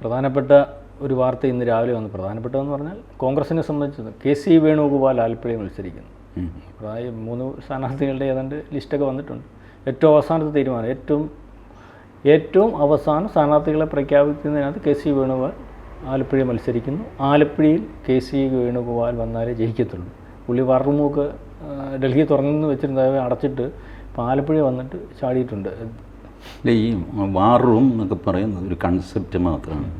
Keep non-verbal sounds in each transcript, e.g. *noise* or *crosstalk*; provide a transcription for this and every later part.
പ്രധാനപ്പെട്ട ഒരു വാർത്ത ഇന്ന് രാവിലെ വന്നു. പ്രധാനപ്പെട്ടതെന്ന് പറഞ്ഞാൽ കോൺഗ്രസിനെ സംബന്ധിച്ച് കെ സി വേണുഗോപാൽ ആലപ്പുഴയിൽ മത്സരിക്കുന്നു. അതായത് മൂന്ന് സ്ഥാനാർത്ഥികളുടെ ഏതാണ്ട് ലിസ്റ്റൊക്കെ വന്നിട്ടുണ്ട്. ഏറ്റവും അവസാനത്തെ തീരുമാനം ഏറ്റവും ഏറ്റവും അവസാനം സ്ഥാനാർത്ഥികളെ പ്രഖ്യാപിക്കുന്നതിനകത്ത് കെ സി വേണുഗോപാൽ ആലപ്പുഴയിൽ മത്സരിക്കുന്നു. ആലപ്പുഴയിൽ കെ സി വേണുഗോപാൽ വന്നാലേ ജയിക്കത്തുള്ളൂ. പുള്ളി വർമുക്ക് ഡൽഹി തുറന്നു വെച്ചിരുന്ന അടച്ചിട്ട് ഇപ്പോൾ ആലപ്പുഴ വന്നിട്ട് ചാടിയിട്ടുണ്ട്. അല്ല ഈ വാർ റൂം എന്നൊക്കെ പറയുന്നത് ഒരു കൺസെപ്റ്റ് മാത്രമാണ്.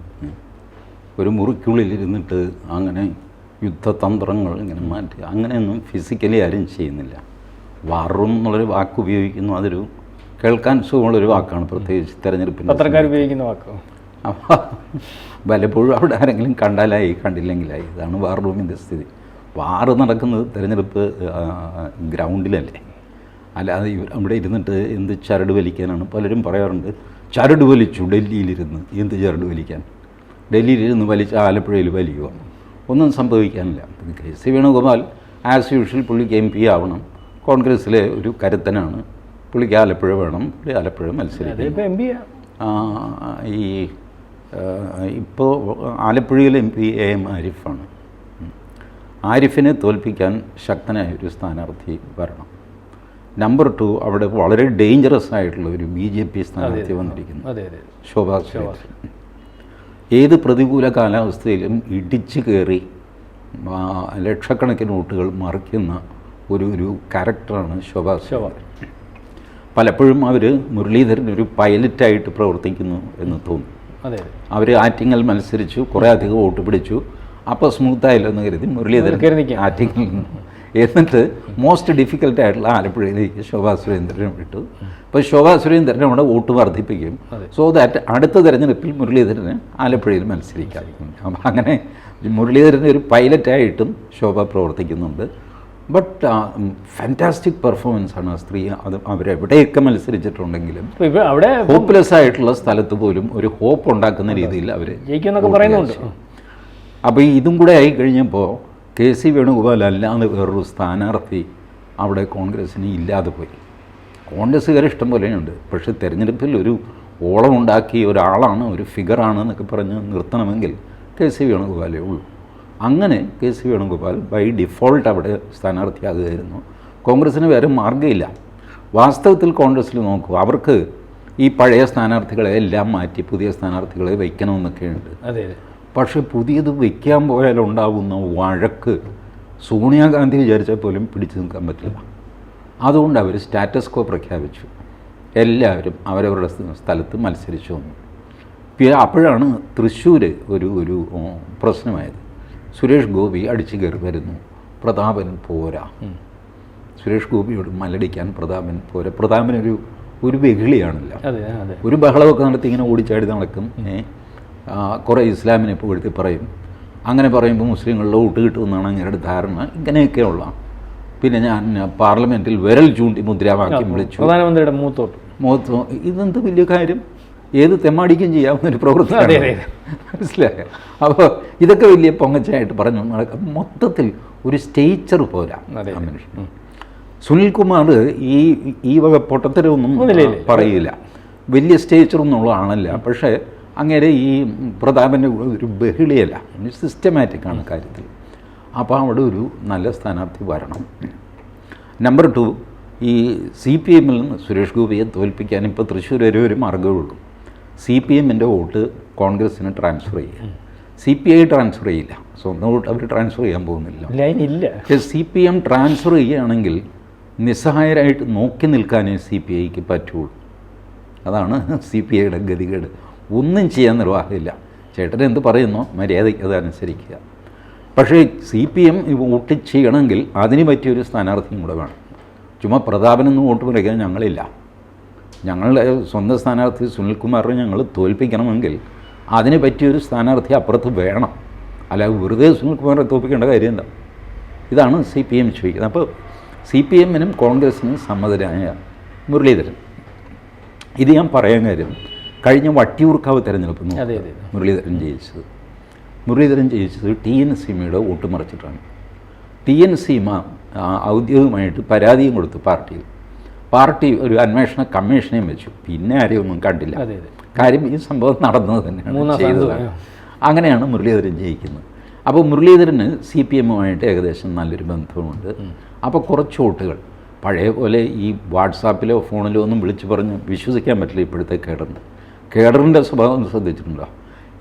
ഒരു മുറിക്കുള്ളിൽ ഇരുന്നിട്ട് അങ്ങനെ യുദ്ധതന്ത്രങ്ങൾ ഇങ്ങനെ മാറ്റി അങ്ങനെയൊന്നും ഫിസിക്കലി ആരും ചെയ്യുന്നില്ല. വാർ റൂം എന്നുള്ളൊരു വാക്ക് ഉപയോഗിക്കുന്നു അതൊരു കേൾക്കാൻ സുഖമുള്ളൊരു വാക്കാണ് പ്രത്യേകിച്ച് തെരഞ്ഞെടുപ്പിന്റെ പത്രക്കാർ ഉപയോഗിക്കുന്ന വാക്ക്? പലപ്പോഴും അവിടെ ആരെങ്കിലും കണ്ടാലായി കണ്ടില്ലെങ്കിലായി. ഇതാണ് വാർ റൂമിന്റെ സ്ഥിതി. വാർ നടക്കുന്നത് തിരഞ്ഞെടുപ്പ് ഗ്രൗണ്ടിലല്ലേ. അല്ലാതെ അവിടെ ഇരുന്നിട്ട് എന്ത് ചരട് വലിക്കാനാണ് പലരും പറയാറുണ്ട്. ചരട് വലിച്ചു ഡൽഹിയിലിരുന്ന്. എന്ത് ചരട് വലിക്കാൻ? ഡൽഹിയിലിരുന്ന് വലിച്ച ആലപ്പുഴയിൽ വലിയുവാണ് ഒന്നും സംഭവിക്കാനില്ല. K C Venugopal as usual പുള്ളിക്ക് എം പി ആവണം. കോൺഗ്രസ്സിലെ ഒരു കരുത്തനാണ്. പുള്ളിക്ക് ആലപ്പുഴ വേണം. പുള്ളി ആലപ്പുഴ മത്സരിക്കും ഈ ഇപ്പോൾ ആലപ്പുഴയിലെ എം പി എ എം ആരിഫാണ്. ആരിഫിനെ തോൽപ്പിക്കാൻ ശക്തനായ ഒരു സ്ഥാനാർത്ഥി വരണം. നമ്പർ ടു അവിടെ വളരെ ഡേഞ്ചറസ് ആയിട്ടുള്ള ഒരു ബി ജെ പി സ്ഥാനാർത്ഥി വന്നിരിക്കുന്നു. ശോഭാ ഏത് പ്രതികൂല കാലാവസ്ഥയിലും ഇടിച്ചു കയറി ലക്ഷക്കണക്കിന് വോട്ടുകൾ മറിക്കുന്ന ഒരു ഒരു ക്യാരക്ടറാണ് ശോഭാ പലപ്പോഴും അവർ മുരളീധരൻ ഒരു പൈലറ്റായിട്ട് പ്രവർത്തിക്കുന്നു എന്ന് തോന്നുന്നു അവർ ആറ്റിങ്ങൽ മത്സരിച്ചു കുറേ അധികം വോട്ട് പിടിച്ചു. അപ്പോൾ സ്മൂത്തായില്ലെന്ന് കരുതി മുരളീധരൻ ആറ്റിങ്ങൽ എന്നിട്ട് മോസ്റ്റ് ഡിഫിക്കൽട്ട് ആയിട്ടുള്ള ആലപ്പുഴയിലേക്ക് ശോഭാ സുരേന്ദ്രനെ വിട്ടു അപ്പോൾ ശോഭാ സുരേന്ദ്രനെ അവിടെ വോട്ട് വർദ്ധിപ്പിക്കും. സോ ദാറ്റ് അടുത്ത തെരഞ്ഞെടുപ്പിൽ മുരളീധരന് ആലപ്പുഴയിൽ മത്സരിക്കാം. അപ്പം അങ്ങനെ മുരളീധരൻ ഒരു പൈലറ്റായിട്ടും ശോഭ പ്രവർത്തിക്കുന്നുണ്ട്. ബട്ട് ഫാന്റാസ്റ്റിക് പെർഫോമൻസ് ആണ് ആ സ്ത്രീ. അത് അവരെവിടെയൊക്കെ മത്സരിച്ചിട്ടുണ്ടെങ്കിലും അവിടെ ഹോപ്പ്ലെസ് ആയിട്ടുള്ള സ്ഥലത്ത് പോലും ഒരു ഹോപ്പ് ഉണ്ടാക്കുന്ന രീതിയിൽ അവർ ജയിക്കുമെന്നൊക്കെ പറയുന്നുണ്ട്. അപ്പോൾ ഇതും കൂടെ ആയി കഴിഞ്ഞപ്പോൾ കെ സി വേണുഗോപാൽ അല്ലാതെ വേറൊരു സ്ഥാനാർത്ഥി അവിടെ കോൺഗ്രസ്സിന് ഇല്ലാതെ പോയി. കോൺഗ്രസ്സുകാർ ഇഷ്ടം പോലെയുണ്ട്. പക്ഷേ തിരഞ്ഞെടുപ്പിൽ ഒരു ഓളം ഉണ്ടാക്കി ഒരാളാണ് ഒരു ഫിഗറാണ് എന്നൊക്കെ പറഞ്ഞ് നിർത്തണമെങ്കിൽ കെ സി വേണുഗോപാലേ ഉള്ളൂ. അങ്ങനെ K C Venugopal by default അവിടെ സ്ഥാനാർത്ഥിയാകുകയായിരുന്നു. കോൺഗ്രസ്സിന് വേറെ മാർഗമില്ല. വാസ്തവത്തിൽ കോൺഗ്രസ്സിൽ നോക്കൂ അവർക്ക് ഈ പഴയ സ്ഥാനാർത്ഥികളെ എല്ലാം മാറ്റി പുതിയ സ്ഥാനാർത്ഥികളെ വയ്ക്കണമെന്നൊക്കെയുണ്ട്. അതെ അതെ. പക്ഷേ പുതിയത് വയ്ക്കാൻ പോയാൽ ഉണ്ടാകുന്ന വഴക്ക് സോണിയാഗാന്ധി വിചാരിച്ചാൽ പോലും പിടിച്ചു നിൽക്കാൻ പറ്റില്ല. അതുകൊണ്ട് അവർ സ്റ്റാറ്റസ് കോ പ്രഖ്യാപിച്ചു. എല്ലാവരും അവരവരുടെ സ്ഥ- സ്ഥലത്ത് മത്സരിച്ചു വന്നു. അപ്പോഴാണ് തൃശ്ശൂർ ഒരു ഒരു പ്രശ്നമായത്. സുരേഷ് ഗോപി അടിച്ചു കയറി വരുന്നു. പ്രതാപൻ പോരാ. സുരേഷ് ഗോപിയോട് മലടിക്കാൻ പ്രതാപൻ പോരാ. പ്രതാപനൊരു ഒരു വെകിളിയാണല്ലോ ഒരു ബഹളമൊക്കെ നടത്തി ഇങ്ങനെ ഓടിച്ചാടി നടക്കും. കുറേ ഇസ്ലാമിനെ പുകഴ്ത്തി പറയും. അങ്ങനെ പറയുമ്പോൾ മുസ്ലിങ്ങളുടെ ഒട്ട് കിട്ടുമെന്നാണ് അങ്ങയുടെ ധാരണ. ഇങ്ങനെയൊക്കെയുള്ള. പിന്നെ ഞാൻ പാർലമെന്റിൽ വിരൽ ചൂണ്ടി മുദ്രാവാക്യം വിളിച്ചു. പ്രധാനമന്ത്രിയുടെ മൂത്തോട്ട്. മുഖത്ത് നോ- ഇതെന്ത് വലിയ കാര്യം? ഏത് തെമ്മാടിക്കും ചെയ്യാവുന്ന ഒരു മനസ്സിലായ. അപ്പോൾ ഇതൊക്കെ വലിയ പൊങ്ങച്ചായിട്ട് പറഞ്ഞു. നടക്കാം മൊത്തത്തിൽ ഒരു സ്റ്റേച്ചർ പോരാ മനുഷ്യൻ സുനിൽകുമാർ ഈ ഈ വക പൊട്ടത്തരമൊന്നും. പറയില്ല. വലിയ സ്റ്റേച്ചറൊന്നുള്ള ആണല്ല പക്ഷേ അങ്ങനെ ഈ പ്രതാപന്റെ കൂടെ ഒരു ബഹിളിയല്ല സിസ്റ്റമാറ്റിക് ആണ് കാര്യത്തിൽ. അപ്പോൾ അവിടെ ഒരു നല്ല സ്ഥാനാർത്ഥി വരണം. നമ്പർ ടു ഈ സി പി എമ്മിൽ നിന്ന് സുരേഷ് ഗോപിയെ തോൽപ്പിക്കാൻ ഇപ്പോൾ തൃശ്ശൂർ വരെ ഒരു മാർഗമുള്ളൂ സി പി എമ്മിന്റെ വോട്ട് കോൺഗ്രസ്സിന് ട്രാൻസ്ഫർ ചെയ്യുക. സി പി ഐ ട്രാൻസ്ഫർ ചെയ്യില്ല. സ്വന്തം വോട്ട് അവർ ട്രാൻസ്ഫർ ചെയ്യാൻ പോകുന്നില്ല. സി പി എം ട്രാൻസ്ഫർ ചെയ്യുകയാണെങ്കിൽ നിസ്സഹായരായിട്ട് നോക്കി നിൽക്കാനേ സി പി ഐക്ക് പറ്റുള്ളൂ. അതാണ് സി പി ഐയുടെ ഗതികേട്. ഒന്നും ചെയ്യാൻ നിർവാഹമില്ല. ചേട്ടൻ എന്ത് പറയുന്നു മര്യാദയ്ക്ക് അതനുസരിക്കുക പക്ഷേ സി പി എം വോട്ട് ചെയ്യണമെങ്കിൽ അതിന് പറ്റിയൊരു സ്ഥാനാർത്ഥിയും കൂടെ വേണം. ചുമ്മാ പ്രതാപനൊന്നും വോട്ട് പറയുന്നത് ഞങ്ങളില്ല. ഞങ്ങളുടെ സ്വന്തം സ്ഥാനാർത്ഥി സുനിൽകുമാറിനെ ഞങ്ങൾ തോൽപ്പിക്കണമെങ്കിൽ അതിന് പറ്റിയൊരു സ്ഥാനാർത്ഥി അപ്പുറത്ത് വേണം. അല്ലാതെ വെറുതെ സുനിൽകുമാറിനെ തോൽപ്പിക്കേണ്ട കാര്യമില്ല. ഇതാണ് സി പി എം ചോദിക്കുന്നത്. അപ്പോൾ സി പി എമ്മിനും കോൺഗ്രസിനും സമ്മതരായ മുരളീധരൻ. ഇത് ഞാൻ പറയാൻ കാര്യം കഴിഞ്ഞ വട്ടിയൂർക്കാവ് തെരഞ്ഞെടുപ്പ്. മുരളീധരൻ ജയിച്ചത്. മുരളീധരൻ ജയിച്ചത് ടി എൻ സീമയുടെ വോട്ട് മറിച്ചിട്ടാണ്. ടി എൻ സീമ ഔദ്യോഗികമായിട്ട് പരാതിയും കൊടുത്തു പാർട്ടിയിൽ. പാർട്ടി ഒരു അന്വേഷണ കമ്മീഷനെയും വെച്ചു. പിന്നെ ആരെയും ഒന്നും കണ്ടില്ല. കാര്യം ഈ സംഭവം നടന്നത് തന്നെയാണ് ചെയ്തതാണ് അങ്ങനെയാണ് മുരളീധരൻ ജയിക്കുന്നത്. അപ്പോൾ മുരളീധരന് സി പി എമ്മുമായിട്ട് ഏകദേശം നല്ലൊരു ബന്ധമുണ്ട്. അപ്പോൾ കുറച്ച് വോട്ടുകൾ. പഴയ പോലെ ഈ വാട്സാപ്പിലോ ഫോണിലോ ഒന്നും വിളിച്ചു പറഞ്ഞ് വിശ്വസിക്കാൻ പറ്റില്ല ഇപ്പോഴത്തെ കേഡറിന്. കേഡറിന്റെ സ്വഭാവം ശ്രദ്ധിച്ചിട്ടുണ്ടോ?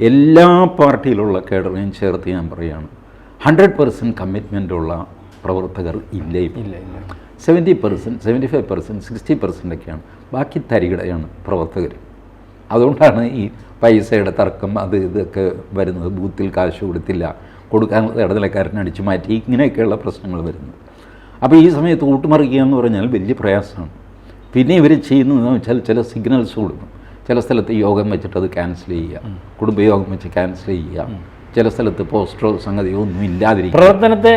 എല്ലാ പാർട്ടിയിലുള്ള കേഡറിനെയും ചേർത്ത് ഞാൻ പറയുകയാണ്. ഹൺഡ്രഡ് പെർസെന്റ് കമ്മിറ്റ്മെന്റുള്ള പ്രവർത്തകർ ഇല്ല ഇപ്പം? ഇല്ല ഇല്ല. Seventy percent seventy five percent sixty percent ഒക്കെയാണ് ബാക്കി തരികിടയാണ് പ്രവർത്തകർ. അതുകൊണ്ടാണ് ഈ പൈസയുടെ തർക്കം അത് ഇതൊക്കെ വരുന്നത്. ബൂത്തിൽ കാശ് കൊടുത്തില്ല. കൊടുക്കാനുള്ള ഇടനിലക്കാരനെ അടിച്ചു മാറ്റി. ഇങ്ങനെയൊക്കെയുള്ള പ്രശ്നങ്ങൾ വരുന്നത്. അപ്പോൾ ഈ സമയത്ത് കൂട്ടുമറിക്കുക എന്ന് പറഞ്ഞാൽ വലിയ പ്രയാസമാണ്. പിന്നെ ഇവർ ചെയ്യുന്നതെന്ന് വെച്ചാൽ ചില സിഗ്നൽസ് കൊടുക്കും. ചില സ്ഥലത്ത് യോഗം വെച്ചിട്ട് അത് ക്യാൻസൽ ചെയ്യുക. കുടുംബയോഗം വെച്ച് ക്യാൻസൽ ചെയ്യുക. ചില സ്ഥലത്ത് പോസ്റ്ററോ സംഗതിയോ ഒന്നും ഇല്ലാതിരിക്കും. പ്രവർത്തനത്തെ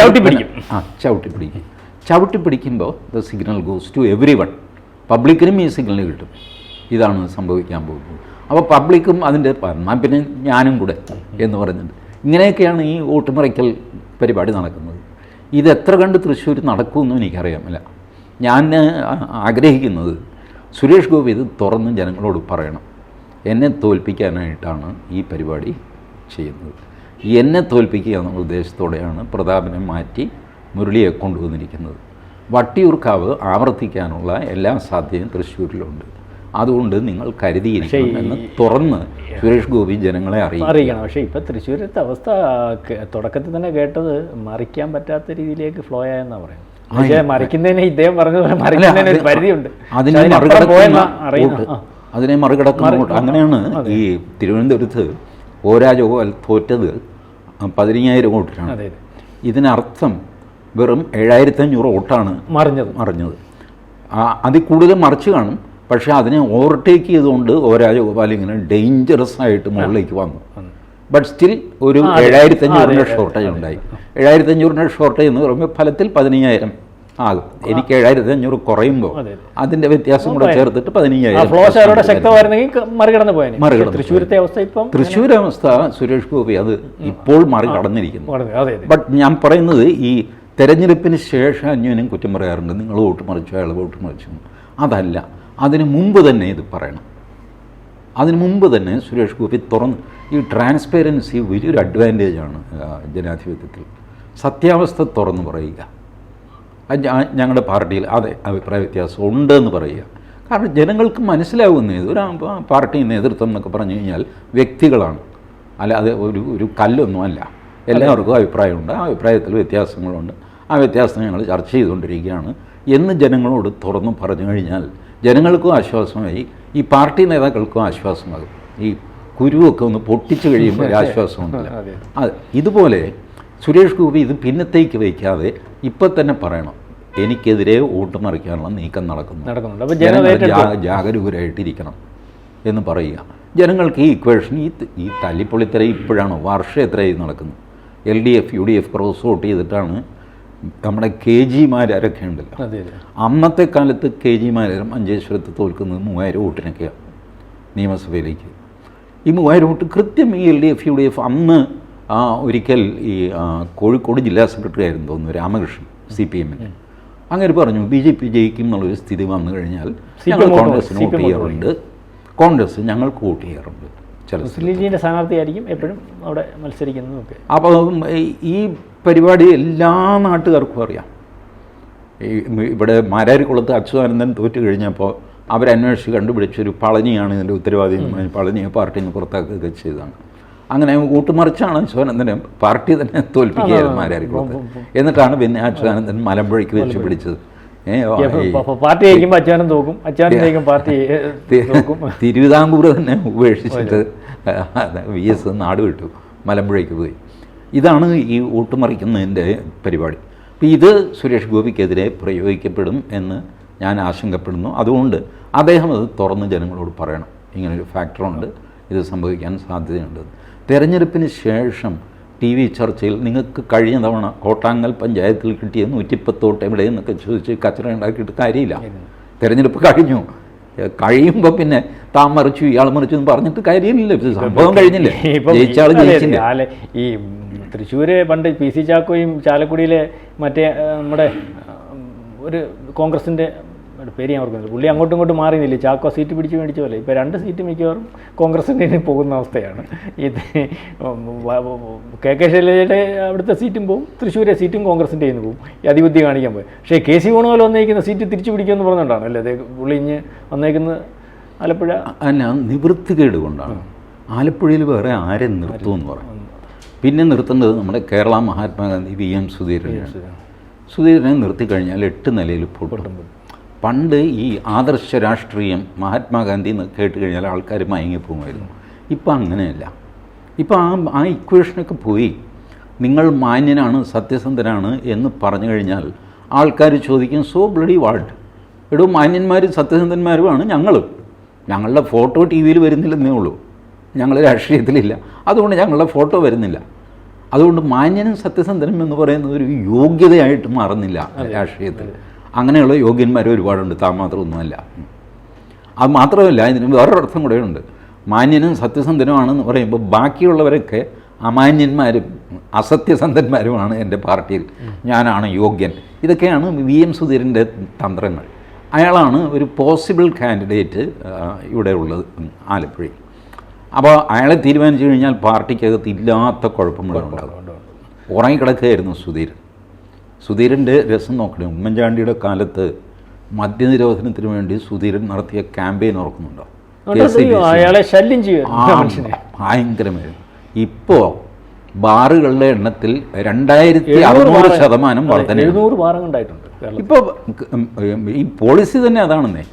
ചവിട്ടി പിടിക്കും. ആ ചവിട്ടി പിടിക്കും. ചവിട്ടി പിടിക്കുമ്പോൾ the signal goes to every one പബ്ലിക്കിനും ഈ സിഗ്നൽ കിട്ടും. ഇതാണ് സംഭവിക്കാൻ പോകുന്നത്. അപ്പോൾ പബ്ലിക്കും അതിന്റെ എന്നാൽ പിന്നെ ഞാനും കൂടെ എന്ന് പറഞ്ഞിട്ട് ഇങ്ങനെയൊക്കെയാണ് ഈ വോട്ടുമറിക്കൽ പരിപാടി നടക്കുന്നത്. ഇത് എത്ര കണ്ട് തൃശ്ശൂർ നടക്കുമെന്നും എനിക്കറിയാമില്ല ഞാൻ ആഗ്രഹിക്കുന്നത് സുരേഷ് ഗോപി ഇത് തുറന്ന് ജനങ്ങളോട് പറയണം. എന്നെ തോൽപ്പിക്കാനായിട്ടാണ് ഈ പരിപാടി ചെയ്യുന്നത്. എന്നെ തോൽപ്പിക്കുക എന്ന ഉദ്ദേശത്തോടെയാണ് പ്രതാപനെ മാറ്റി മുരളിയെ കൊണ്ടുവന്നിരിക്കുന്നത്. വട്ടിയൂർക്കാവ് ആവർത്തിക്കാനുള്ള എല്ലാ സാധ്യതയും തൃശ്ശൂരിലുണ്ട്. അതുകൊണ്ട് നിങ്ങൾ കരുതിയിരിക്കണം എന്ന് തുറന്ന് സുരേഷ് ഗോപി ജനങ്ങളെ അറിയിക്കും അറിയിക്കണം. പക്ഷേ ഇപ്പം തൃശ്ശൂരത്തെ അവസ്ഥ തുടക്കത്തിൽ തന്നെ കേട്ടത് മറിക്കാൻ പറ്റാത്ത രീതിയിലേക്ക് ഫ്ലോ ആയെന്നാണ് പറയുന്നത്. മറിക്കുന്നതിന് ഇദ്ദേഹം മറിക്കുന്നതിന് പരിധിയുണ്ട്. അതിനെ മറികടക്കുന്ന. അതിനെ മറികടക്കുന്ന അങ്ങനെയാണ് ഈ തിരുവനന്തപുരത്ത് ഓരാജോ തോറ്റത് പതിനയ്യായിരം വോട്ടിനാണ്. ഇതിനർത്ഥം വെറും ഏഴായിരത്തി അഞ്ഞൂറ് വോട്ടാണ് മറിഞ്ഞത്. മറിഞ്ഞത്. അതിൽ കൂടുതൽ മറിച്ച് കാണും. പക്ഷേ അതിനെ ഓവർടേക്ക് ചെയ്തുകൊണ്ട് ഓരാജഗോപാൽ രാജഗോപാൽ ഇങ്ങനെ ഡേഞ്ചറസ് ആയിട്ട് മുകളിലേക്ക് വന്നു. ബട്ട് സ്റ്റിൽ ഒരു. ഏഴായിരത്തി അഞ്ഞൂറിന്റെ ഷോർട്ടേജ് ഉണ്ടായി. ഏഴായിരത്തി അഞ്ഞൂറിന്റെ ഷോർട്ടേജ് എന്ന് പറയുമ്പോൾ ഫലത്തിൽ പതിനയ്യായിരം ആകും. എനിക്ക് ഏഴായിരത്തി അഞ്ഞൂറ് കുറയുമ്പോൾ അതെ, അതെ. അതിന്റെ വ്യത്യാസം കൂടെ ചേർത്തിട്ട് പതിനയ്യായിരം അവസ്ഥ ഇപ്പം തൃശ്ശൂർ അവസ്ഥ സുരേഷ് ഗോപി അത് ഇപ്പോൾ മറികടന്നിരിക്കുന്നു. ബട്ട് ഞാൻ പറയുന്നത് ഈ തെരഞ്ഞെടുപ്പിന് ശേഷം അന്യോന്യം കുറ്റം പറയാറുണ്ട്. നിങ്ങൾ വോട്ട് മറിച്ചു അയാൾ വോട്ട് മറിച്ചു. അതല്ല. അതിന് മുമ്പ് തന്നെ ഇത് പറയണം. അതിന് മുമ്പ് തന്നെ സുരേഷ് ഗോപി തുറന്ന് ഈ ട്രാൻസ്പെറൻസി വലിയൊരു അഡ്വാന്റേജാണ് ജനാധിപത്യത്തിൽ. സത്യാവസ്ഥ തുറന്ന് പറയുക. ഞങ്ങളുടെ പാർട്ടിയിൽ അതെ അഭിപ്രായ വ്യത്യാസം ഉണ്ടെന്ന് പറയുക. കാരണം ജനങ്ങൾക്ക് മനസ്സിലാവുന്ന ഒരു പാർട്ടി നേതൃത്വം എന്നൊക്കെ പറഞ്ഞു കഴിഞ്ഞാൽ വ്യക്തികളാണ്. അല്ലാതെ ഒരു ഒരു കല്ലൊന്നും അല്ല. എല്ലാവർക്കും അഭിപ്രായമുണ്ട്. ആ അഭിപ്രായത്തിൽ വ്യത്യാസങ്ങളുണ്ട്. ആ വ്യത്യാസം ഞങ്ങൾ ചർച്ച ചെയ്തുകൊണ്ടിരിക്കുകയാണ്. എന്ന് ജനങ്ങളോട് തുറന്നു പറഞ്ഞു കഴിഞ്ഞാൽ ജനങ്ങൾക്കും ആശ്വാസമായി ഈ പാർട്ടി നേതാക്കൾക്കും ആശ്വാസമാകും. ഈ കുരുവൊക്കെ ഒന്ന് പൊട്ടിച്ചു കഴിയുമ്പോൾ ഒരു ആശ്വാസമുണ്ടല്ലോ *laughs* അതെ. ഇതുപോലെ സുരേഷ് ഗോപി ഇത് പിന്നത്തേക്ക് വയ്ക്കാതെ ഇപ്പം തന്നെ പറയണം എനിക്കെതിരെ വോട്ട് മറിക്കാനുള്ള നീക്കം നടക്കുന്നു. നടക്കുന്നുണ്ട്. ജാഗരൂകരായിട്ടിരിക്കണം. എന്ന് പറയുക. ജനങ്ങൾക്ക് ഈ ഇക്വേഷൻ ഈ ഈ തല്ലിപ്പൊളിത്തര ഇപ്പോഴാണ്? വർഷം എത്രയായി നടക്കുന്നു? L D F U D F cross vote ചെയ്തിട്ടാണ് നമ്മുടെ കെ ജിമാരൊക്കെ ഉണ്ടല്ലോ? അന്നത്തെ കാലത്ത് കെ ജിമാരും മഞ്ചേശ്വരത്ത് തോൽക്കുന്നത് മൂവായിരം വോട്ടിനൊക്കെയാണ് നിയമസഭയിലേക്ക്. ഈ മൂവായിരം വോട്ട് കൃത്യം ഈ L D F U D F അന്ന് ആ, ഒരിക്കൽ ഈ കോഴിക്കോട് ജില്ലാ സെക്രട്ടറി ആയിരുന്നു തോന്നുന്നു രാമകൃഷ്ണൻ സി പി എമ്മിന്. അങ്ങനെ പറഞ്ഞു ബി ജെ പി ജയിക്കും എന്നുള്ളൊരു സ്ഥിതി വന്നു കഴിഞ്ഞാൽ ഞങ്ങൾ കോൺഗ്രസിന് വോട്ട് ചെയ്യാറുണ്ട്. കോൺഗ്രസ് ഞങ്ങൾക്ക് വോട്ട് ചെയ്യാറുണ്ട് ചില. മുസ്ലിം സ്ഥാനാർത്ഥിയായിരിക്കും എപ്പോഴും അവിടെ മത്സരിക്കുന്നതൊക്കെ. അപ്പോൾ ഈ പരിപാടി എല്ലാ നാട്ടുകാർക്കും അറിയാം. ഈ ഇവിടെ മാരാരിക്കുളത്ത് അച്യുതാനന്ദൻ തോറ്റു കഴിഞ്ഞപ്പോൾ അവരന്വേഷിച്ച് കണ്ടുപിടിച്ചൊരു പളനിയാണ് ഇതിന്റെ ഉത്തരവാദി പളനിയെ പാർട്ടിയിൽ നിന്ന് പുറത്താക്കുകയൊക്കെ ചെയ്തതാണ്. അങ്ങനെ കൂട്ടുമറിച്ചാണ് അച്യുതാനന്ദനെ പാർട്ടി തന്നെ തോൽപ്പിക്കുകയായിരുന്നു മാരാരിക്കുളത്ത് എന്നിട്ടാണ് പിന്നെ അച്യുതാനന്ദൻ മലമ്പുഴയ്ക്ക് വെച്ച് പിടിച്ചത്. പാർട്ടി ജയിക്കുമ്പോൾ തോക്കും. ജയിക്കും പാർട്ടി തിരുവിതാംകൂർ തന്നെ ഉപേക്ഷിച്ചിട്ട് വി എസ് നാട് വിട്ടു. മലമ്പുഴയ്ക്ക് പോയി. ഇതാണ് ഈ ഊട്ടുമറിക്കുന്നതിന്റെ പരിപാടി. അപ്പോൾ ഇത് സുരേഷ് ഗോപിക്കെതിരെ പ്രയോഗിക്കപ്പെടും എന്ന് ഞാൻ ആശങ്കപ്പെടുന്നു. അതുകൊണ്ട് അദ്ദേഹം അത് തുറന്ന് ജനങ്ങളോട് പറയണം. ഇങ്ങനൊരു ഫാക്ടറുണ്ട്. ഇത് സംഭവിക്കാൻ സാധ്യതയുണ്ട്. തെരഞ്ഞെടുപ്പിന് ശേഷം ടി വി ചർച്ചയിൽ നിങ്ങൾക്ക് കഴിഞ്ഞ തവണ കോട്ടാങ്ങൽ പഞ്ചായത്തിൽ കിട്ടിയ നൂറ്റിപ്പത്തോട്ട് എവിടെ എന്നൊക്കെ ചോദിച്ച് കച്ചറ ഉണ്ടാക്കിയിട്ട് കാര്യമില്ല. തിരഞ്ഞെടുപ്പ് കഴിഞ്ഞു. കഴിയുമ്പോൾ പിന്നെ താൻ മറിച്ചു ഇയാൾ മറിച്ചു എന്ന് പറഞ്ഞിട്ട് കാര്യമില്ല സംഭവം കഴിഞ്ഞില്ലേ? ജയിച്ചാൽ ജയിച്ചാൾ ജയിച്ചില്ല? ഈ തൃശ്ശൂര് പണ്ട് പി സി ചാക്കോയും ചാലക്കുടിയിലെ മറ്റേ നമ്മുടെ ഒരു കോൺഗ്രസിന്റെ പേര് ഞാൻ ഓർക്കുന്നില്ല. പുള്ളി അങ്ങോട്ടും ഇങ്ങോട്ടും മാറിയില്ല ചാക്കോ സീറ്റ് പിടിച്ച് മേടിച്ച പോലെ. ഇപ്പോൾ രണ്ട് സീറ്റ് മിക്കവാറും കോൺഗ്രസിന്റെ പോകുന്ന അവസ്ഥയാണ്. ഇത് കെ കെ ശൈലജയുടെ അവിടുത്തെ സീറ്റും പോകും തൃശ്ശൂരെ സീറ്റും കോൺഗ്രസിന്റെ ഇന്ന് നിന്ന് പോകും ഈ അതിബുദ്ധി കാണിക്കാൻ പോയി. പക്ഷേ കെ സി വേണുപോലെ വന്നേക്കുന്ന സീറ്റ് തിരിച്ചു പിടിക്കുമെന്ന് പറഞ്ഞുകൊണ്ടാണ് അല്ലേ? അതേ പുള്ളി ഇഞ്ഞ് വന്നേക്കുന്ന ആലപ്പുഴ അല്ല നിവൃത്തികേട് കൊണ്ടാണ്. ആലപ്പുഴയിൽ വേറെ ആരെ നിർത്തുമെന്ന് പറയും? പിന്നെ നിർത്തുന്നത് നമ്മുടെ കേരള മഹാത്മാഗാന്ധി വി എം സുധീരനാണ്. സുധീരനെ നിർത്തിക്കഴിഞ്ഞാൽ എട്ട് നിലയിൽ പൊട്ടും. പണ്ട് ഈ ആദർശ രാഷ്ട്രീയം മഹാത്മാഗാന്ധി എന്ന് കേട്ട് കഴിഞ്ഞാൽ ആൾക്കാർ മയങ്ങിപ്പോകുമായിരുന്നു ഇപ്പം അങ്ങനെയല്ല. ഇപ്പം ആ ആ ഇക്വേഷനൊക്കെ പോയി. നിങ്ങൾ മാന്യനാണ് സത്യസന്ധനാണ് എന്ന് പറഞ്ഞു കഴിഞ്ഞാൽ ആൾക്കാർ ചോദിക്കും സോ ബ്ലഡി വാൾഡ് എടോ മാന്യന്മാരും സത്യസന്ധന്മാരുമാണ് ഞങ്ങളും. ഞങ്ങളുടെ ഫോട്ടോ ടി വിയിൽ വരുന്നില്ലെന്നേ ഉള്ളൂ. ഞങ്ങൾ രാഷ്ട്രീയത്തിലില്ല. അതുകൊണ്ട് ഞങ്ങളുടെ ഫോട്ടോ വരുന്നില്ല. അതുകൊണ്ട് മാന്യനും സത്യസന്ധനും എന്ന് പറയുന്നത് ഒരു യോഗ്യതയായിട്ട് മാറുന്നില്ല രാഷ്ട്രീയത്തിൽ. അങ്ങനെയുള്ള യോഗ്യന്മാർ ഒരുപാടുണ്ട് താൻ മാത്രമൊന്നുമല്ല. അത് മാത്രമല്ല ഇതിന് വേറൊരർത്ഥം കൂടെയുണ്ട് മാന്യനും സത്യസന്ധനുമാണെന്ന് പറയുമ്പോൾ ബാക്കിയുള്ളവരൊക്കെ അമാന്യന്മാരും അസത്യസന്ധന്മാരുമാണ് എന്റെ പാർട്ടിയിൽ. ഞാനാണ് യോഗ്യൻ. ഇതൊക്കെയാണ് വി എം സുധീരന്റെ തന്ത്രങ്ങൾ. അയാളാണ് ഒരു പോസിബിൾ കാൻഡിഡേറ്റ് ഇവിടെ ഉള്ളത് ആലപ്പുഴയിൽ. അപ്പോൾ അയാളെ തീരുമാനിച്ചു കഴിഞ്ഞാൽ പാർട്ടിക്കകത്ത് ഇല്ലാത്ത കുഴപ്പങ്ങളുണ്ടാകും ഉറങ്ങിക്കിടക്കുകയായിരുന്നു സുധീരൻ സുധീരന്റെ രസം നോക്കണേ ഉമ്മൻചാണ്ടിയുടെ കാലത്ത് മദ്യനിരോധനത്തിന് വേണ്ടി സുധീരൻ നടത്തിയ ക്യാമ്പയിൻ ഓർക്കുന്നുണ്ടോ. അയാളെ ശല്യം ഭയങ്കരമായിരുന്നു. ഇപ്പോൾ ബാറുകളുടെ എണ്ണത്തിൽ രണ്ടായിരത്തി അറുന്നൂറ് ശതമാനം വർധന എഴുന്നൂറ് ഇപ്പോൾ ഈ പോളിസി തന്നെ അതാണെന്നേ.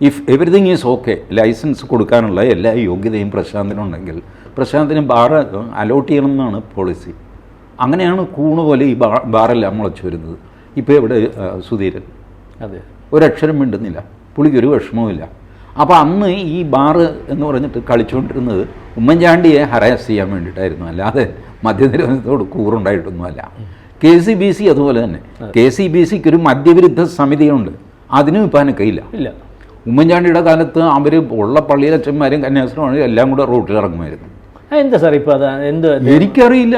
If everything is okay license കൊടുക്കാനുള്ള എല്ലാ യോഗ്യതയും പ്രശാന്തിനുണ്ടെങ്കിൽ പ്രശാന്തിന് ബാർ അലോട്ട് ചെയ്യണം എന്നാണ് പോളിസി അങ്ങനെയാണ് കൂണ് പോലെ ഈ ബാ ബാറെല്ലാം മുളച്ചു വരുന്നത്. ഇപ്പോൾ ഇവിടെ സുധീരൻ? അതെ. ഒരക്ഷരം മിണ്ടുന്നില്ല. പുള്ളിക്ക് ഒരു വിഷമവുമില്ല അപ്പോൾ അന്ന് ഈ ബാറ് എന്ന് പറഞ്ഞിട്ട് കളിച്ചുകൊണ്ടിരുന്നത് ഉമ്മൻചാണ്ടിയെ ഹരാസ് ചെയ്യാൻ വേണ്ടിയിട്ടായിരുന്നു. അല്ലാതെ മദ്യനിരോധനത്തോട് കൂറുണ്ടായിട്ടൊന്നുമല്ല. കെ സി ബി സി അതുപോലെ തന്നെ. കെ സി ബി സിക്ക് ഒരു മദ്യവിരുദ്ധ സമിതിയുണ്ട്. അതിനും ഇപ്പം അനക്കയില്ല ഇല്ല. ഉമ്മൻചാണ്ടിയുടെ കാലത്ത് അവർ ഉള്ള പള്ളിയിലച്ഛന്മാരും കന്യാസ്ത്രമാണ് എല്ലാം കൂടെ റോട്ടിൽ ഇറങ്ങുമായിരുന്നു. എന്താ സാർ ഇപ്പോൾ അത് എന്ത് എനിക്കറിയില്ല.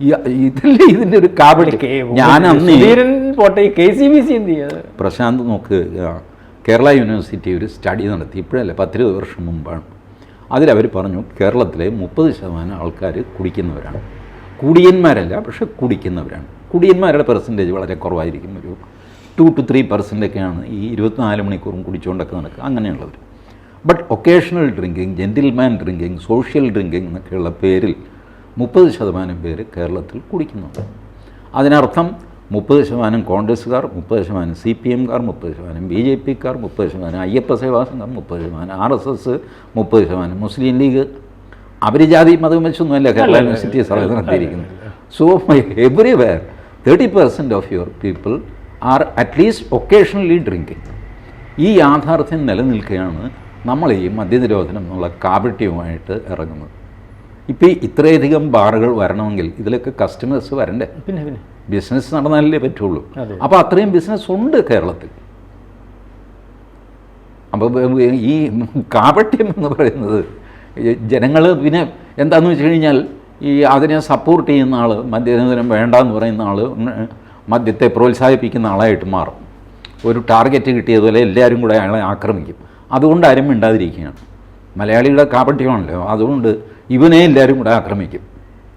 ഇതല്ലേ ഇതില്ലേ ഇതിന്റെ ഒരു കാബഡി ഞാൻ അന്ന് പോട്ടെ കെ സി ബി സി എന്ത് ചെയ്യാ? പ്രശാന്ത് നോക്ക് കേരള യൂണിവേഴ്സിറ്റി ഒരു സ്റ്റഡി നടത്തി ഇപ്പോഴല്ല പത്തിരുപത് വർഷം മുമ്പാണ്. അതിലവർ പറഞ്ഞു കേരളത്തിലെ മുപ്പത് ശതമാനം ആൾക്കാർ കുടിക്കുന്നവരാണ്. കുടിയന്മാരല്ല പക്ഷെ കുടിക്കുന്നവരാണ്. കുടിയന്മാരുടെ പെർസെന്റേജ് വളരെ കുറവായിരിക്കും ഒരു ടു ടു ത്രീ പെർസെന്റൊക്കെയാണ് ഈ ഇരുപത്തിനാല് മണിക്കൂറും കുടിച്ചുകൊണ്ടൊക്കെ നടക്കുക. അങ്ങനെയുള്ളവർ but occasional drinking gentleman drinking social drinking എന്നൊക്കെയുള്ള പേരിൽ മുപ്പത് ശതമാനം പേര് കേരളത്തിൽ കുടിക്കുന്നുണ്ട്. അതിനർത്ഥം മുപ്പത് ശതമാനം കോൺഗ്രസ്സുകാർ മുപ്പത് ശതമാനം സി പി എംകാർ മുപ്പത് ശതമാനം ബി ജെ പിക്കാർ മുപ്പത് ശതമാനം അയ്യപ്പ സേവാ സംഘം മുപ്പത് ശതമാനം ആർ എസ് എസ് മുപ്പത് ശതമാനം മുസ്ലിം ലീഗ്. അവർ ജാതി മതം വെച്ചൊന്നുമല്ല കേരള യൂണിവേഴ്സിറ്റി സർവേ നടത്തിയിരിക്കുന്നത് so everywhere thirty percent of your people are at least occasionally drinking ഈ യാഥാർത്ഥ്യം നിലനിൽക്കുകയാണ് നമ്മൾ ഈ മദ്യനിരോധനം എന്നുള്ള കാപട്യവുമായിട്ട് ഇറങ്ങുന്നത്. ഇപ്പോൾ ഈ ഇത്രയധികം ബാറുകൾ വരണമെങ്കിൽ ഇതിലൊക്കെ കസ്റ്റമേഴ്സ് വരണ്ടേ? പിന്നെ പിന്നെ. ബിസിനസ് നടന്നാലേ പറ്റുള്ളൂ. അപ്പോൾ അത്രയും ബിസിനസ് ഉണ്ട് കേരളത്തിൽ. അപ്പോൾ ഈ കാപട്യം എന്ന് പറയുന്നത് ജനങ്ങൾ പിന്നെ എന്താണെന്ന് വെച്ച് കഴിഞ്ഞാൽ ഈ അതിനെ സപ്പോർട്ട് ചെയ്യുന്ന ആൾ മദ്യനിരോധനം വേണ്ടെന്ന് പറയുന്ന ആൾ മദ്യത്തെ പ്രോത്സാഹിപ്പിക്കുന്ന ആളായിട്ട് മാറും. ഒരു ടാർഗറ്റ് കിട്ടിയതുപോലെ എല്ലാവരും കൂടെ അയാളെ ആക്രമിക്കും. അതുകൊണ്ട് ആരും മിണ്ടാതിരിക്കുകയാണ്. മലയാളിയുടെ കാപട്യമാണല്ലോ. അതുകൊണ്ട് ഇവനെ എല്ലാവരും കൂടെ ആക്രമിക്കും.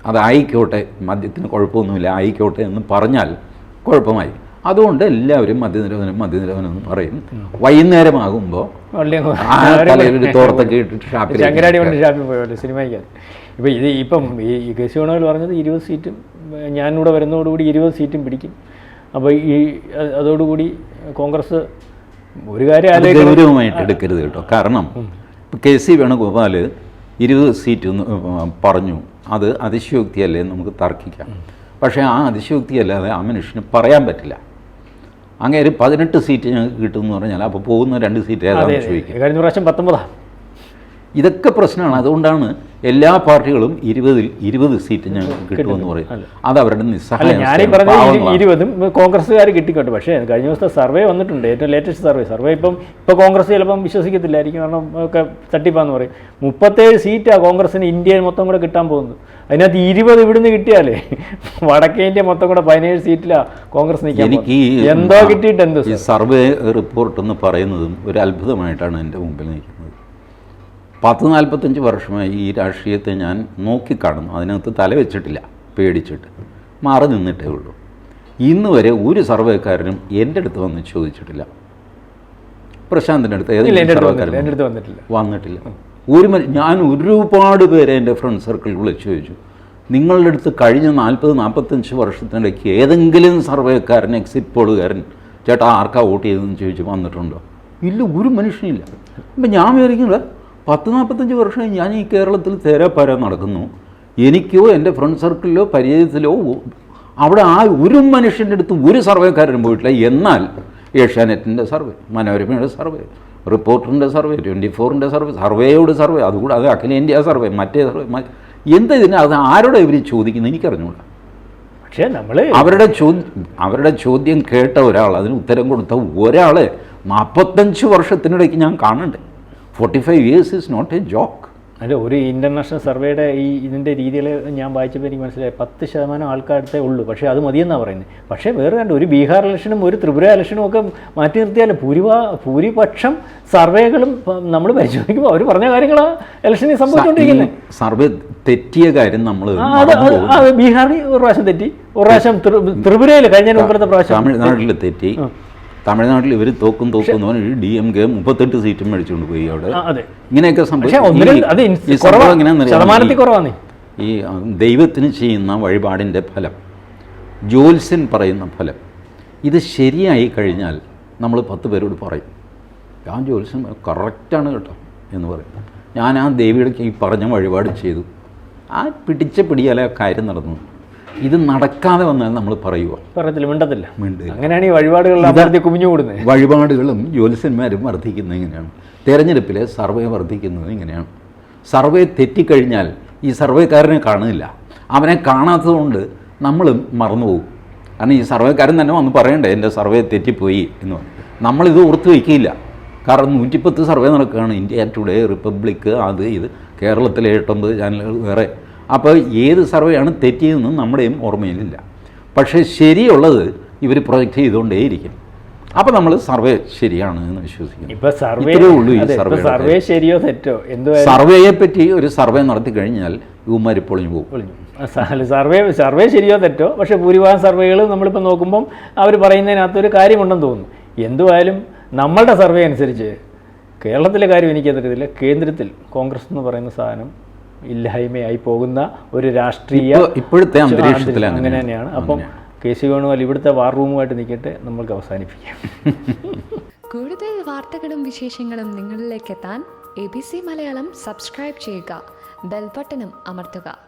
അതായിക്കോട്ടെ മദ്യത്തിന് കുഴപ്പമൊന്നുമില്ല ആയിക്കോട്ടെ എന്ന് പറഞ്ഞാൽ കുഴപ്പമായി. അതുകൊണ്ട് എല്ലാവരും മദ്യനിരോധനം മദ്യനിരോധനം എന്ന് പറയും. വൈകുന്നേരമാകുമ്പോൾ തോർത്തൊക്കെ ഇട്ടിട്ട് ഷാപ്പിൽ സിനിമയ്ക്ക്. ഇപ്പം ഇത് ഇപ്പം ഈ ഈ കെ സി വേണോൽ പറഞ്ഞത് ഇരുപത് സീറ്റും ഞാനിവിടെ വരുന്നതോടുകൂടി ഇരുപത് സീറ്റും പിടിക്കും. അപ്പോൾ ഈ അതോടുകൂടി കോൺഗ്രസ് ഒരു കാര്യം ഗൗരവമായിട്ട് എടുക്കരുത് കേട്ടോ. കാരണം ഇപ്പം കെ സി വേണുഗോപാൽ ഇരുപത് സീറ്റ് പറഞ്ഞു. അത് അതിശയോക്തിയല്ലേ നമുക്ക് തർക്കിക്കാം. പക്ഷേ ആ അതിശയോക്തിയല്ലാതെ ആ മനുഷ്യന് പറയാൻ പറ്റില്ല. അങ്ങേര് പതിനെട്ട് സീറ്റ് ഞങ്ങൾക്ക് കിട്ടുമെന്ന് പറഞ്ഞാൽ അപ്പോൾ പോകുന്ന രണ്ട് സീറ്റ് ഏതാണെന്ന്. ചോദിക്കും. കഴിഞ്ഞ പ്രാവശ്യം പത്തൊമ്പതാ. ഇതൊക്കെ പ്രശ്നമാണ്. അതുകൊണ്ടാണ് എല്ലാ പാർട്ടികളും ഇരുപതിൽ ഇരുപത് സീറ്റ് ഞങ്ങൾക്ക് കിട്ടുമെന്ന് പറയും അത് അവരുടെ നിസ്സഹായം. ഇരുപതും കോൺഗ്രസ്സുകാർ കിട്ടിക്കോട്ടെ. പക്ഷേ കഴിഞ്ഞ ദിവസത്തെ സർവേ വന്നിട്ടുണ്ട്. ഏറ്റവും ലേറ്റസ്റ്റ് സർവേ. സർവേ ഇപ്പം ഇപ്പോൾ കോൺഗ്രസ് ചിലപ്പം വിശ്വസിക്കത്തില്ലായിരിക്കും. കാരണം ഒക്കെ തട്ടിപ്പാന്ന് പറയും. മുപ്പത്തേഴ് സീറ്റാണ് കോൺഗ്രസിന് ഇന്ത്യയിൽ മൊത്തം കൂടെ കിട്ടാൻ പോകുന്നത്. അതിനകത്ത് ഇരുപത് ഇവിടുന്ന് കിട്ടിയാലേ *laughs* വടക്കേ ഇന്ത്യ മൊത്തം കൂടെ പതിനേഴ് സീറ്റിലാണ് കോൺഗ്രസ് എനിക്ക്. എന്തോ കിട്ടിയിട്ട് എന്തോ സർവേ റിപ്പോർട്ട് എന്ന് പറയുന്നതും ഒരു അത്ഭുതമായിട്ടാണ് എന്റെ മുമ്പിൽ നിൽക്കുന്നത്. പത്ത് നാൽപ്പത്തഞ്ച് വർഷമായി ഈ രാഷ്ട്രീയത്തെ ഞാൻ നോക്കിക്കാണുന്നു. അതിനകത്ത് തല വെച്ചിട്ടില്ല പേടിച്ചിട്ട്. മാറി നിന്നിട്ടേ ഉള്ളൂ. ഇന്ന് വരെ ഒരു സർവേക്കാരനും എന്റെ അടുത്ത് വന്ന് ചോദിച്ചിട്ടില്ല. പ്രശാന്തിന്റെ അടുത്ത് ഏതെങ്കിലും സർവേക്കാരൻ വന്നിട്ടില്ല ഒരു ഞാൻ ഒരുപാട് പേരെ എന്റെ ഫ്രണ്ട് സർക്കിളിൽ വിളിച്ച് ചോദിച്ചു. നിങ്ങളുടെ അടുത്ത് കഴിഞ്ഞ നാൽപ്പത് നാൽപ്പത്തഞ്ച് വർഷത്തിനിടയ്ക്ക് ഏതെങ്കിലും സർവേക്കാരൻ എക്സിറ്റ് പോളുകാരൻ ചേട്ടാ ആർക്കാ വോട്ട് ചെയ്തതെന്ന് ചോദിച്ചു വന്നിട്ടുണ്ടോ? ഇല്ല ഒരു മനുഷ്യനില്ല. അപ്പം ഞാൻ വിചാരിക്കുന്നത് പത്ത് നാൽപ്പത്തഞ്ച് വർഷമായി ഞാൻ ഈ കേരളത്തിൽ തേരാപ്പാര നടക്കുന്നു. എനിക്കോ എന്റെ ഫ്രണ്ട് സർക്കിളിലോ പരിചയത്തിലോ അവിടെ ആ ഒരു മനുഷ്യന്റെ അടുത്ത് ഒരു സർവേക്കാരനും പോയിട്ടില്ല. എന്നാൽ ഏഷ്യാനെറ്റിന്റെ സർവേ മനോരമയുടെ സർവേ റിപ്പോർട്ടറിന്റെ സർവേ ട്വന്റി ഫോറിന്റെ സർവേ സർവേയോട് സർവേ അതുകൂടാതെ അഖിലേന്ത്യാ സർവേ മറ്റേ സർവേ എന്താ ഇതിന് അത് ആരോടെ ഇവർ ചോദിക്കുന്നത്? എനിക്കറിഞ്ഞൂടാ. പക്ഷേ നമ്മൾ അവരുടെ ചോദ്യം അവരുടെ ചോദ്യം കേട്ട ഒരാൾ അതിന് ഉത്തരം കൊടുത്ത ഒരാളെ നാൽപ്പത്തഞ്ച് വർഷത്തിനിടയ്ക്ക് ഞാൻ കാണണ്ടേ forty five years is not a joke അല്ല ഒരു ഇന്റർനാഷണൽ സർവേയുടെ ഈ ഇതിന്റെ രീതിയിൽ ഞാൻ വായിച്ചപ്പോൾ എനിക്ക് മനസ്സിലായി. പത്ത് ശതമാനം ആൾക്കാരത്തെ ഉള്ളൂ. പക്ഷേ അത് മതിയെന്നാണ് പറയുന്നത് പക്ഷേ വേറെ രണ്ട് ഒരു ബീഹാർ ഇലക്ഷനും ഒരു ത്രിപുര ഇലക്ഷനും ഒക്കെ മാറ്റി നിർത്തിയാൽ ഭൂരിഭാ ഭൂരിപക്ഷം സർവേകളും നമ്മൾ പരിശോധിക്കുമ്പോൾ അവർ പറഞ്ഞ കാര്യങ്ങളാണ് ഇലക്ഷനിൽ സംഭവിച്ചുകൊണ്ടിരിക്കുന്നത് സർവേ തെറ്റിയ കാര്യം നമ്മൾ ബീഹാറിൽ ഒരു പ്രാവശ്യം തെറ്റി. ഒരു പ്രാവശ്യം ത്രി- ത്രിപുരയിൽ കഴിഞ്ഞ മുമ്പത്തെ പ്രാവശ്യം. തമിഴ്നാട്ടിൽ തെറ്റി. തമിഴ്നാട്ടിൽ ഇവർ തോക്കും തോക്കും എന്ന് പറഞ്ഞ് ഡി എം കെ മുപ്പത്തെട്ട് സീറ്റും മേടിച്ചുകൊണ്ട് പോയി അവിടെ. ഇങ്ങനെയൊക്കെ സംഭവിച്ചു ഈ- ദൈവത്തിന് ചെയ്യുന്ന വഴിപാടിന്റെ ഫലം ജ്യോത്സ്യൻ പറയുന്ന ഫലം ഇത് ശരിയായി കഴിഞ്ഞാൽ നമ്മൾ പത്ത് പേരോട് പറയും ഞാൻ ജ്യോത്സ്യൻ കറക്റ്റാണ് കേട്ടോ എന്ന് പറയും. ഞാൻ ആ ദേവിയുടെ ഈ പറഞ്ഞ വഴിപാട് ചെയ്തു. ആ പിടിച്ച പിടിയാലെ ആ കാര്യം നടന്നു. ഇത് നടക്കാതെ വന്നാൽ നമ്മൾ പറയുക പറയത്തില്ല മിണ്ടത്തില്ല. മിണ്ടുക. അങ്ങനെയാണ് ഈ വഴിപാടുകളിൽ കുമിഞ്ഞു കൂടുന്നത്. വഴിപാടുകളും ജ്യോത്സ്യന്മാരും വർദ്ധിക്കുന്നത് ഇങ്ങനെയാണ്. തെരഞ്ഞെടുപ്പിലെ സർവേ വർദ്ധിക്കുന്നത് ഇങ്ങനെയാണ്. സർവേ തെറ്റിക്കഴിഞ്ഞാൽ ഈ സർവേക്കാരനെ കാണുന്നില്ല. അവനെ കാണാത്തതുകൊണ്ട് നമ്മളും മറന്നുപോകും. കാരണം ഈ സർവേക്കാരൻ തന്നെ വന്ന് പറയണ്ടേ എന്റെ സർവേ തെറ്റിപ്പോയി എന്ന് പറഞ്ഞു. നമ്മളിത് ഓർത്ത് വയ്ക്കില്ല. കാരണം നൂറ്റിപ്പത്ത് സർവേ നടക്കുകയാണ്. ഇന്ത്യ ടുഡേ റിപ്പബ്ലിക് അത് ഇത് കേരളത്തിലെ എട്ടൊമ്പത് ചാനലുകൾ വേറെ. അപ്പോൾ ഏത് സർവേയാണ് തെറ്റിയതെന്ന് നമ്മുടെയും ഓർമ്മയിലില്ല. പക്ഷേ ശരിയുള്ളത് ഇവർ പ്രൊജക്റ്റ് ചെയ്തുകൊണ്ടേയിരിക്കും അപ്പോൾ നമ്മൾ സർവേ ശരിയാണ് എന്ന് വിശ്വസിക്കുന്നു. ഇപ്പൊ സർവേ ഉള്ളൂ ഈ സർവേ ശരിയോ തെറ്റോ? എന്തോ സർവേയെ പറ്റി ഒരു സർവേ നടത്തി കഴിഞ്ഞാൽ ഇവന്മാർ പൊളിഞ്ഞു പോകും. സർവേ സർവേ ശരിയോ തെറ്റോ? പക്ഷേ ഭൂരിഭാഗം സർവേകൾ നമ്മളിപ്പോൾ നോക്കുമ്പം അവർ പറയുന്നതിനകത്ത് ഒരു കാര്യമുണ്ടെന്ന് തോന്നുന്നു. എന്തുവായാലും നമ്മളുടെ സർവേ അനുസരിച്ച് കേരളത്തിലെ കാര്യം എനിക്കറിയത്തില്ല കേന്ദ്രത്തിൽ കോൺഗ്രസ് എന്ന് പറയുന്ന സാധനം ഇല്ലായ്മയായി പോകുന്ന ഒരു രാഷ്ട്രീയ ഇപ്പൊ- ഇപ്പോഴത്തെ അന്തരീക്ഷത്തിൽ അങ്ങനെ തന്നെയാണ്. അപ്പം കെ സി വേണുവാൽ ഇവിടുത്തെ വാർ റൂമുമായിട്ട് നിൽക്കട്ടെ നമ്മൾക്ക് അവസാനിപ്പിക്കാം. *laughs* കൂടുതൽ വാർത്തകളും വിശേഷങ്ങളും നിങ്ങളിലേക്ക് എത്താൻ A B C Malayalam subscribe ചെയ്യുക. ബെൽബട്ടനും അമർത്തുക.